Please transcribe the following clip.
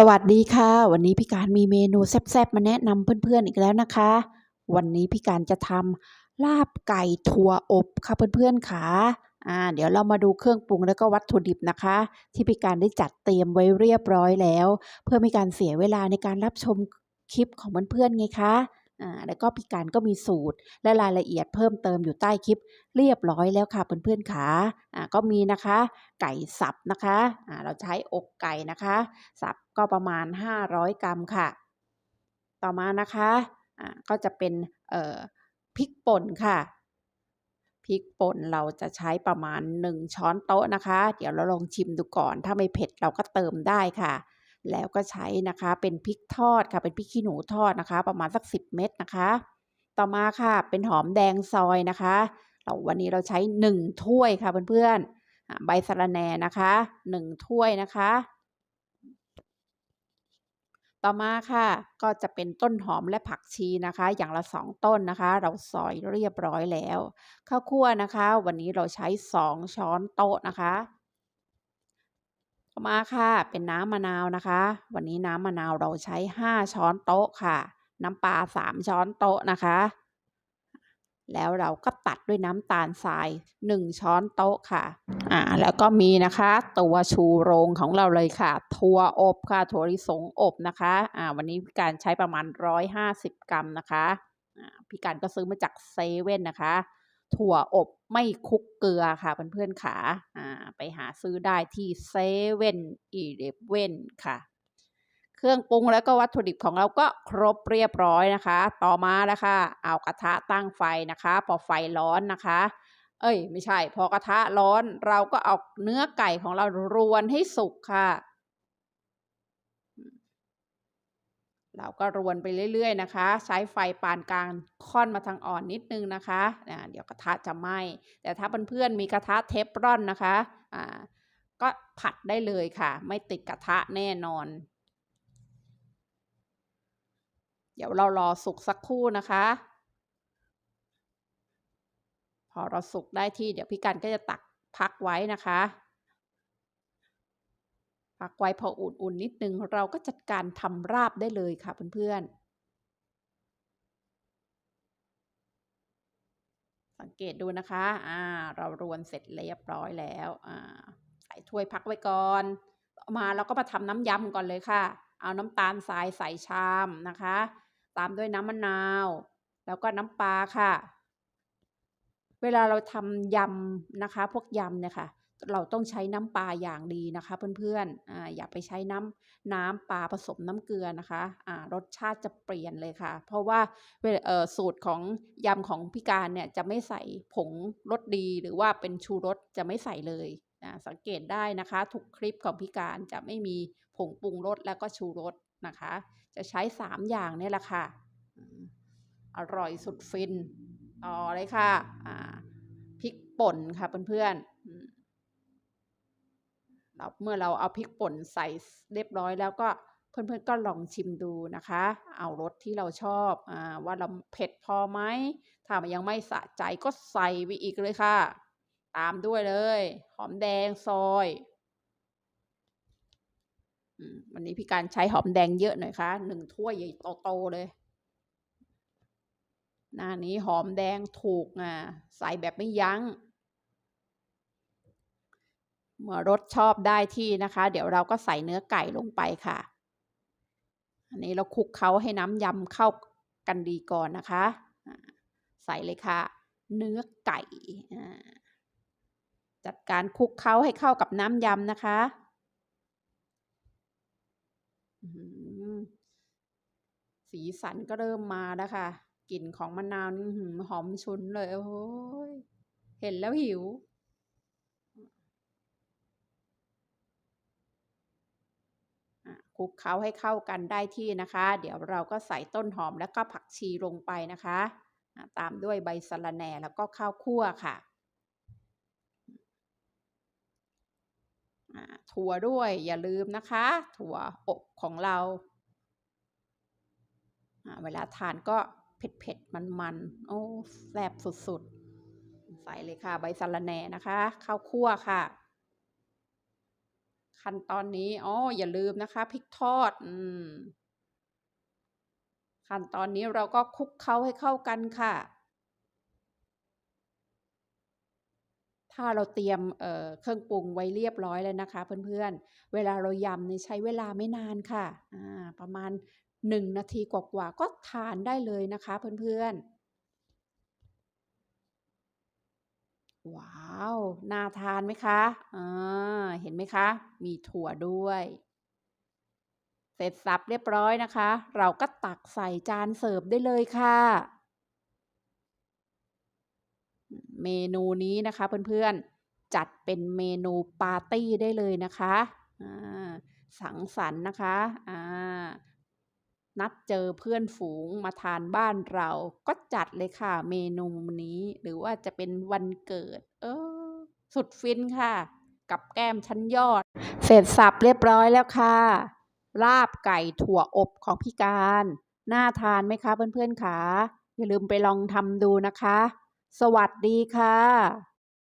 สวัสดีค่ะ วันนี้พี่การมีเมนูแซ่บๆมาแนะนำเพื่อนๆอีกแล้วนะคะ วันนี้พี่การจะทำลาบไก่ถั่วอบค่ะเพื่อนๆค่ะอ่าเดี๋ยวเรามาดูเครื่องปรุงแล้วก็วัตถุดิบนะคะ ที่พี่การได้จัดเตรียมไว้เรียบร้อยแล้ว เพื่อไม่การเสียเวลาในการรับชมคลิปของเพื่อนๆไงคะ แล้วก็พี่การก็มีสูตรและรายละเอียดเพิ่มเติมอยู่ใต้คลิปเรียบร้อยแล้วค่ะเพื่อนๆค่ะอ่าก็มีนะคะ ไก่สับนะคะเราใช้อกไก่นะคะ สับก็ประมาณ 500 กรัมค่ะ ต่อมานะคะก็จะเป็นพริกป่นค่ะพริกป่นเราจะใช้ประมาณ 1 ช้อนโต๊ะนะคะ เดี๋ยวเราลองชิมดูก่อน ถ้าไม่เผ็ดเราก็เติมได้ค่ะ แล้วก็ใช้นะคะเป็นพริกทอดค่ะเป็นพริกขี้หนูทอดนะคะ ประมาณสัก 10 เม็ดนะคะ ต่อมาค่ะเป็นหอมแดงซอยนะคะเราวันนี้เราใช้ 1 ถ้วยค่ะเพื่อนๆใบสะระแหน่นะคะ 1 ถ้วยนะคะ ต่อมาค่ะก็จะเป็นต้นหอมและผักชีนะคะ อย่างละ 2 ต้นนะคะ เราซอยเรียบร้อยแล้ว ข้าวคั่วนะคะ วันนี้เราใช้ 2 ช้อนโต๊ะนะคะ ต่อมาค่ะเป็นน้ำมะนาวนะคะ วันนี้น้ำมะนาวเราใช้ 5 ช้อนโต๊ะค่ะ น้ำปลา 3 ช้อนโต๊ะนะคะ แล้วเราก็ตัดด้วยน้ำตาลทราย 1 ช้อนโต๊ะค่ะอ่าแล้วก็มีนะคะ ตัวชูโรงของเราเลยค่ะ ถั่วอบค่ะถั่วลิสงอบนะคะอ่าวันนี้พี่การใช้ประมาณ 150 กรัมนะคะอ่าพี่การก็ซื้อมาจากเซเว่นนะคะ ถั่วอบไม่คุกเกลือค่ะเพื่อนๆขาอ่าไปหาซื้อได้ที่เซเว่นอีเลฟเว่นค่ะ เครื่องปรุงแล้วก็วัตถุดิบของเราก็ครบเรียบร้อยนะคะ ต่อมาแล้วค่ะเอากระทะตั้งไฟนะคะ พอไฟร้อนนะคะ เอ้ย ไม่ใช่ พอกระทะร้อนเราก็เอาเนื้อไก่ของเรารวนให้สุกค่ะ เราก็รวนไปเรื่อยๆนะคะ ใช้ไฟปานกลางค่อนมาทางอ่อนนิดนึงนะคะอ่าเดี๋ยวกระทะจะไหม้แต่ถ้าเพื่อนๆมีกระทะเทฟรอนนะคะอ่าก็ผัดได้เลยค่ะ ไม่ติดกระทะแน่นอน เดี๋ยวเรารอสุกสักครู่นะคะ พอเราสุกได้ที่เดี๋ยวพี่กันก็จะตักพักไว้นะคะ พักไว้พออุ่นๆนิดนึง เราก็จัดการทำราบได้เลยค่ะเพื่อนๆ สังเกตดูนะคะอ่าเรารวนเสร็จเรียบร้อยแล้วอ่าใส่ถ้วยพักไว้ก่อน มาเราก็มาทำน้ำยำก่อนเลยค่ะ เอาน้ำตาลทรายใส่ชามนะคะ ตามด้วยน้ำมะนาว แล้วก็น้ำปลาค่ะ เวลาเราทำยำนะคะ พวกยำเนี่ยค่ะ เราต้องใช้น้ำปลาอย่างดีนะคะ เพื่อนๆออย่าไปใช้น้ำน้ำปลาผสมน้ำเกลือนะคะอ่ารสชาติจะเปลี่ยนเลยค่ะ เพราะว่าสูตรของยำของพี่การเนี่ยจะไม่ใส่ผงรสดีหรือว่าเป็นชูรสจะไม่ใส่เลยนะสังเกตได้นะคะทุกคลิปของพี่การจะไม่มีผงปรุงรสแล้วก็ชูรสนะคะ จะใช้ 3 อย่างเนี่ยแหละค่ะ อร่อยสุดฟินต่อเลยค่ะพริกป่นค่ะเพื่อนๆอืม เราเมื่อเราเอาพริกป่นใส่เรียบร้อยแล้วก็เพื่อนๆก็ลองชิมดูนะคะ เอารสที่เราชอบอว่าเราเผ็ดพอไหมถ้ามันยังไม่สะใจก็ใส่ไปอีกเลยค่ะ ตามด้วยเลย หอมแดงซอยวันนี้พี่การใช้หอมแดงเยอะหน่อยค่ะหนึ่งถ้วยใหญ่โตๆเลยหน้านี้หอมแดงถูกอะใส่แบบไม่ยัง้ง รสชอบได้ที่นะคะ เดี๋ยวเราก็ใส่เนื้อไก่ลงไปค่ะ อันนี้เราคลุกเคล้าให้น้ำยำเข้ากันดีก่อนนะคะ ใส่เลยค่ะ เนื้อไก่จัดการคลุกเคล้าให้เข้ากับน้ำยำนะคะสีสันก็เริ่มมาแล้วค่ะ กลิ่นของมะนาวนี่หอมฉุนเลย โอ้โฮเห็นแล้วหิว อ่า คลุกเคล้าให้เข้ากันได้ที่นะคะ เดี๋ยวเราก็ใส่ต้นหอมแล้วก็ผักชีลงไปนะคะ ตามด้วยใบสะระแหน่แล้วก็ข้าวคั่วค่ะถั่วด้วยอย่าลืมนะคะ ถั่วอบของเรา เวลาทานก็เผ็ดๆมันๆโอ้แซ่บสุดๆ ใส่เลยค่ะ ใบสะระแหน่นะคะ ข้าวคั่วค่ะ ขั้นตอนนี้อ๋ออย่าลืมนะคะพริกทอดอืมขั้นตอนนี้เราก็คลุกเคล้าให้เข้ากันค่ะ ถ้าเราเตรียมเเครื่องปรุงไว้เรียบร้อยแล้วนะคะ เพื่อนๆ เวลาเรายำเนี่ยใช้เวลาไม่นานค่ะอ่าประมาณ 1 นาทีกว่าๆก็ทานได้เลยนะคะ เพื่อนๆ ว้าว น่าทานไหมคะอ่าเห็นไหมคะ มีถั่วด้วย เสร็จสับเรียบร้อยนะคะ เราก็ตักใส่จานเสิร์ฟได้เลยค่ะ เมนูนี้นะคะเพื่อนๆ จัดเป็นเมนูปาร์ตี้ได้เลยนะคะอ่าสังสรรค์นะคะอ่า นัดเจอเพื่อนฝูงมาทานบ้านเรา ก็จัดเลยค่ะเมนูนี้หรือว่าจะเป็นวันเกิด เออ สุดฟินค่ะ กับแก้มชั้นยอด เสร็จสับเรียบร้อยแล้วค่ะ ลาบไก่ถั่วอบของพี่การ น่าทานไหมคะเพื่อนๆคะอย่าลืมไปลองทำดูนะคะ สวัสดีค่ะ